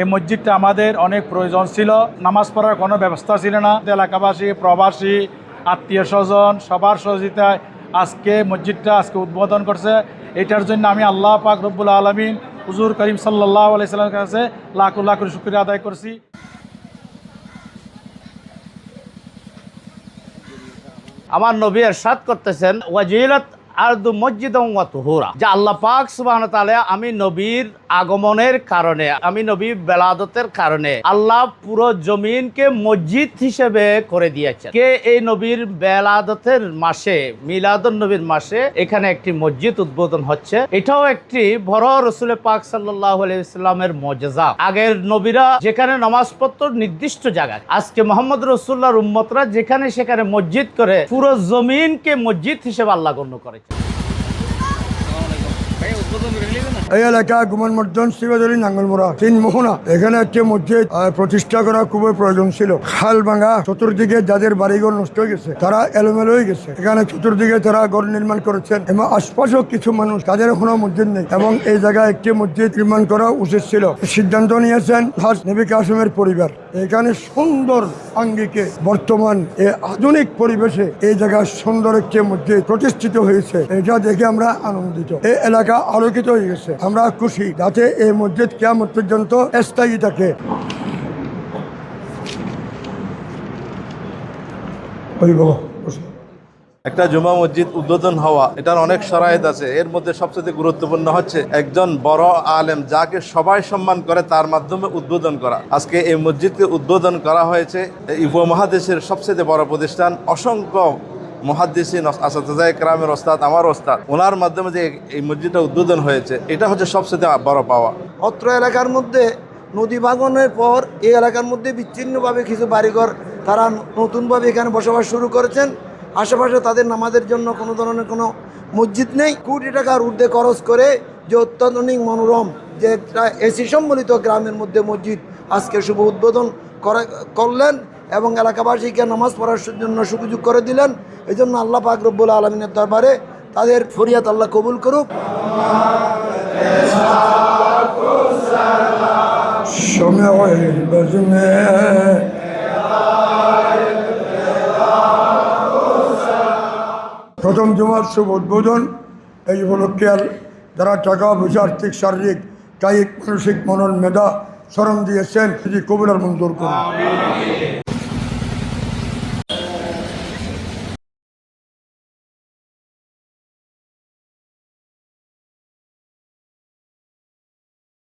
এই মসজিদটা আমাদের অনেক প্রয়োজন ছিল। নামাজ পড়ার কোনো ব্যবস্থা ছিল না। এলাকাবাসী, প্রবাসী, আত্মীয় স্বজন, সবার সহযোগিতায় আজকে মসজিদটা আজকে উদ্বোধন করছে। এটার জন্য আমি আল্লাহ পাক রব্বুল আলমিন হুজুর করিম সাল্লাহ আলাইসাল্লামের কাছে লাখ লাখ শুক্রিয়া আদায় করছি। আমার নবী এরশাদ করতেছেন, ওয়াজিলত আরদু যে আল্লাহ পাক আমি নবীর আগমনের কারণে, আমি নবীর বেলাদতের কারণে আল্লাহ পুরো জমিনকে মসজিদ হিসেবে করে কে এই নবীর বেলাদতের মাসে নবীর মাসে এখানে একটি মসজিদ উদ্বোধন হচ্ছে, এটাও একটি বড় রসুল পাক সাল্লাল্লাহু মজেজা। আগের নবীরা যেখানে নামাজ পড়তো নির্দিষ্ট জায়গায়, আজকে মোহাম্মদ রসুল্লাহর উম্মতরা যেখানে সেখানে মসজিদ করে, পুরো জমিনকে মসজিদ হিসেবে আল্লাহ গণ্য করেছে ಒಂದು এই এলাকা গুমান মর্জন শিবাজলি নাঙ্গলমোড়া, তিন মোহনা। এখানে একটি মসজিদ প্রতিষ্ঠা করা খুবই প্রয়োজন ছিল। খাল ভাঙা, চতুর্দিকে যাদের বাড়িঘর নষ্ট হয়ে গেছে, তারা এলোমেলো হয়ে গেছে। এখানে চতুর্দিকে তারা ঘর নির্মাণ করেছেন এবং আশপাশেও কিছু মানুষ, তাদের কোনো মসজিদ নেই এবং এই জায়গায় একটি মসজিদ নির্মাণ করা উচিত ছিল। সিদ্ধান্ত নিয়েছেন হাস নবী কাসমের পরিবার। এখানে সুন্দর আঙ্গিকে বর্তমান এ আধুনিক পরিবেশে এই জায়গায় সুন্দর একটি মসজিদ প্রতিষ্ঠিত হয়েছে। এটা দেখে আমরা আনন্দিত। এই এলাকা আলোকিত হয়ে গেছে। আমরা খুশি যাতে এই মসজিদ কেমন পর্যন্ত স্থায়ী থাকে। একটা জুমা মসজিদ উদ্বোধন হওয়া, এটার অনেক সরায়ত আছে। এর মধ্যে সবচেয়ে গুরুত্বপূর্ণ হচ্ছে একজন বড় আলেম, যাকে সবাই সম্মান করে, তার মাধ্যমে উদ্বোধন করা। আজকে এই মসজিদকে উদ্বোধন করা হয়েছে উপমহাদেশের সবচেয়ে বড় প্রতিষ্ঠান অসংখ্য মহাদ্দেশিন আসাদায় ক্রামের ওস্তাদ, আমার ওস্তাদ, ওনার মাধ্যমে যে এই মসজিদটা উদ্বোধন হয়েছে, এটা হচ্ছে সবচেয়ে বড় পাওয়া। অত্র এলাকার মধ্যে নদী ভাঙনের পর এই এলাকার মধ্যে বিচ্ছিন্নভাবে কিছু বাড়িঘর তারা নতুনভাবে এখানে বসবাস শুরু করেছেন। আশেপাশে তাদের নামাজের জন্য কোনো ধরনের কোনো মসজিদ নেই। কোটি টাকার ঊর্ধ্বে খরচ করে যে অত্যাধুনিক মনোরম যে এসি সম্বলিত গ্রামের মধ্যে মসজিদ আজকে শুভ উদ্বোধন করা, করলেন। এবং এলাকাবাসীকে নামাজ পড়ার জন্য সুযোগ করে দিলেন। এই জন্য আল্লাহ পাক রব্বুল আলমিনের দরবারে তাদের ফরিয়াত আল্লাহ কবুল করুক। প্রথম জুমার শুভ উদ্বোধন, এই উপলক্ষে যারা টাকা পয়সা, আর্থিক, শারীরিক, কায়িক, মানসিক, মনন, মেধা স্মরণ দিয়েছেন, সেটি কবিরার মঞ্জুর করুন।